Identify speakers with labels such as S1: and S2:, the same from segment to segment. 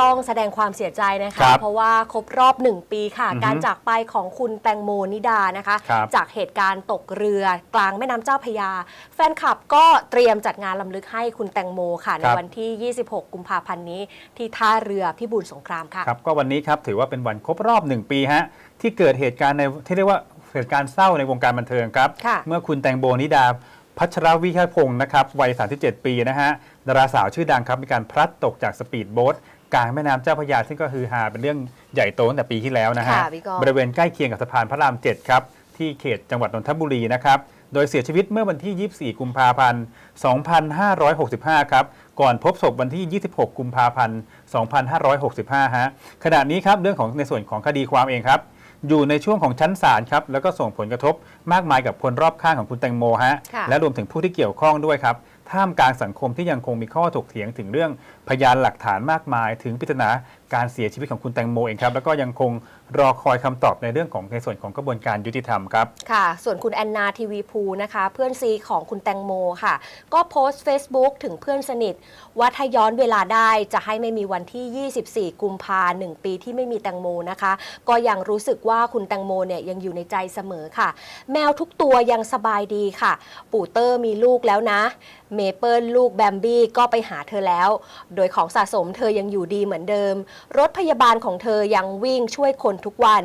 S1: ต้องแสดงความเสียใจนะ
S2: ครั
S1: คะ
S2: บ
S1: เพราะว่าครบรอบหนึ่งปีค่ะ
S2: อือฮึ
S1: การจากไปของคุณแตงโมนิดานะคะ
S2: ครับ
S1: จากเหตุการณ์ตกเรือกลางแม่น้ำเจ้าพระยา แฟนคลับก็เตรียมจัดงานลำลึกให้คุณแตงโมค่ะ ใน
S2: ครับ
S1: วันที่ 26 กุมภาพันธ์นี้ ที่ท่าเรือพิบูลสงครามค่ะ
S2: ครับก็วันนี้ครับถือว่าเป็นวันครบรอบ 1 ปีฮะที่เกิดเหตุการณ์ในที่เรียกว่าเหตุการณ์เศร้าในวงการบันเทิงครับ
S1: ค่ะ
S2: เมื่อคุณแตงโมนิดา พัชรวิชาพงศ์นะครับวัย 37 ปีนะฮะดาราสาวชื่อดังครับมีการพลัดตกจากสปีดโบ๊ท กลางแม่น้ำเจ้าพระยาซึ่งก็คือฮาเป็นเรื่องใหญ่โตตั้งแต่ปีที่แล้วนะฮะ
S1: ค่ะพี่กอล์ฟ
S2: บริเวณใกล้เคียงกับสะพานพระราม7ครับที่เขตจังหวัดนนทบุรีนะครับโดยเสียชีวิตเมื่อวันที่ 24 กุมภาพันธ์ 2565 ครับก่อนพบศพวันที่ 26 กุมภาพันธ์ 2565 ฮะขณะนี้ครับเรื่องของในส่วนของคดีความเองครับ อยู่ในช่วงของชั้นศาลครับแล้วก็ส่งผลกระทบมากมายกับคนรอบข้างของคุณแตงโมฮะ
S1: ค่ะ
S2: และรวมถึงผู้ที่เกี่ยวข้องด้วยครับ ท่ามกลางสังคมที่ยังคงมีข้อถกเถียงถึงเรื่องพยานหลักฐานมากมาย ถึงปริศนาการเสียชีวิตของคุณแตงโมเองครับ แล้วก็ยังคงรอคอยคำตอบในเรื่องของในส่วนของกระบวนการยุติธรรมครับ
S1: ค่ะ ส่วนคุณแอนนาทีวีภูนะคะ เพื่อนซีของคุณแตงโมค่ะ ก็โพสต์ Facebook ถึงเพื่อนสนิท ว่าถ้าย้อนเวลาได้จะให้ไม่มีวันที่ 24 กุมภาหนึ่งปีที่ไม่มีแตงโมนะคะ ก็ยังรู้สึกว่าคุณแตงโมเนี่ยยังอยู่ในใจเสมอค่ะ แมวทุกตัวยังสบายดีค่ะ ปู่เตอร์มีลูกแล้วนะ เมเปิลลูกแบมบี้ก็ไปหาเธอแล้ว โดยของสะสมเธอยังอยู่ดีเหมือนเดิมรถพยาบาลของเธอยังวิ่งช่วยคนทุกวัน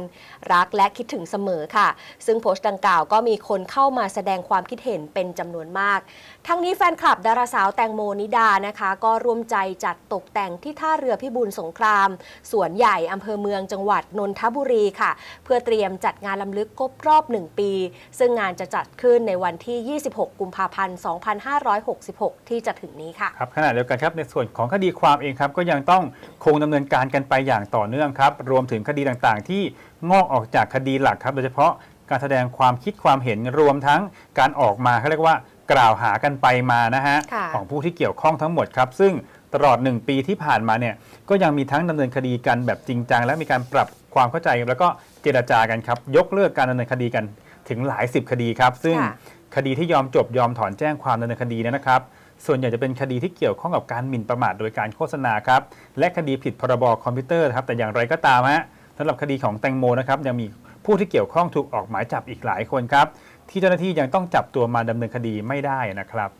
S1: รักและคิดถึงเสมอค่ะ ซึ่งโพสต์ดังกล่าวก็มีคนเข้ามาแสดงความคิดเห็นเป็นจำนวนมาก ทั้งนี้แฟนคลับดาราสาวแตงโมนิดานะคะ ก็ร่วมใจจัดตกแต่งที่ท่าเรือพิบูลสงคราม สวนใหญ่อำเภอเมืองจังหวัดนนทบุรีค่ะ เพื่อเตรียมจัดงานลำลึกครบรอบ 1 ปี ซึ่งงานจะจัดขึ้นในวันที่ 26 กุมภาพันธ์ 2566 ที่จะถึงนี้ค่ะ
S2: ครับขณะเดียวกันครับในส่วนของคดีความเองครับก็ยังต้องคงดำเนินการกันไปอย่างต่อเนื่องครับ รวมถึงคดีต่างๆ ที่งอกออกจากคดีหลักครับ โดยเฉพาะการแสดงความคิดความเห็นรวมทั้งการออกมาเขาเรียกว่ากล่าวหากันไปมานะฮะ
S1: ค่ะ
S2: ของผู้ที่เกี่ยวข้องทั้งหมดครับ ซึ่งตลอด 1 ปีที่ผ่านมาเนี่ยก็ยังมีทั้งดำเนินคดีกันแบบจริงจังและมีการปรับความเข้าใจแล้วก็เจรจากันครับ ยกเลิกการดำเนินคดีกันถึงหลายสิบคดีครับ ซึ่ง
S1: ค่ะ
S2: คดีที่ยอมจบยอมถอนแจ้งความดำเนินคดีเนยนะครับ ส่วนใหญ่จะเป็นคดีที่เกี่ยวข้องกับการหมิ่นประมาทโดยการโฆษณาครับและคดีผิดพรบคอมพิวเตอร์ครับแต่อย่างไรก็ตามฮะสำหรับคดีของแตงโมนะครับยังมีผู้ที่เกี่ยวข้องถูกออกหมายจับอีกหลายคนครับที่เจ้าหน้าที่ยังต้องจับตัวมาดำเนินคดีไม่ได้นะครับ